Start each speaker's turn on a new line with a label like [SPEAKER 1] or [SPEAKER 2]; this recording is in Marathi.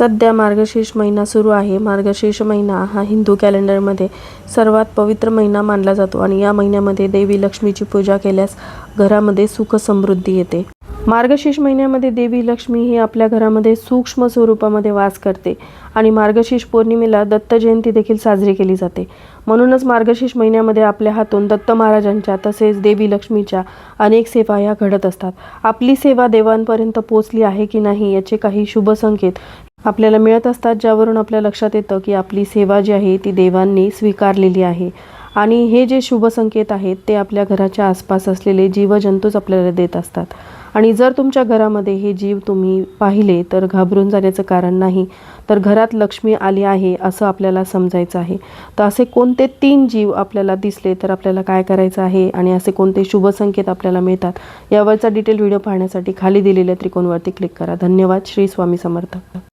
[SPEAKER 1] सध्या मार्गशीर्ष महिना सुरू आहे. मार्गशीर्ष महिना हा हिंदू कॅलेंडरमध्ये सर्वात पवित्र महिना मानला जातो आणि या महिन्यामध्ये देवी लक्ष्मीची पूजा केल्यास घरामध्ये सुख समृद्धी येते. मार्गशीर्ष महिन्यामध्ये देवी लक्ष्मी ही आपल्या घरामध्ये सूक्ष्म स्वरूपामध्ये वास करते आणि मार्गशीर्ष पौर्णिमेला दत्त जयंती देखील साजरी केली जाते. म्हणूनच मार्गशीर्ष महिन्यामध्ये आपल्या हातून दत्त महाराजांच्या तसेच देवी लक्ष्मीच्या अनेक सेवा ह्या घडत असतात. आपली सेवा देवांपर्यंत पोचली आहे की नाही याचे काही शुभ संकेत आपल्याला मिळत असतात ज्यावरून आपल्या लक्षात येतं की आपली सेवा जी आहे ती देवांनी स्वीकारलेली आहे. आणि हे जे शुभ संकेत आहेत ते आपल्या घराच्या आसपास असलेले जीवजंतूच आपल्याला देत असतात. आणि जर तुमच्या घरामध्ये हे जीव तुम्ही पाहिले तर घाबरून जाण्याचं कारण नाही तर घरात लक्ष्मी आली आहे असं आपल्याला समजायचं आहे. तर असे कोणते तीन जीव आपल्याला दिसले तर आपल्याला काय करायचं आहे आणि असे कोणते शुभ संकेत आपल्याला मिळतात यावरचा डिटेल व्हिडिओ पाहण्यासाठी खाली दिलेल्या त्रिकोणवरती क्लिक करा. धन्यवाद. श्री स्वामी समर्थ.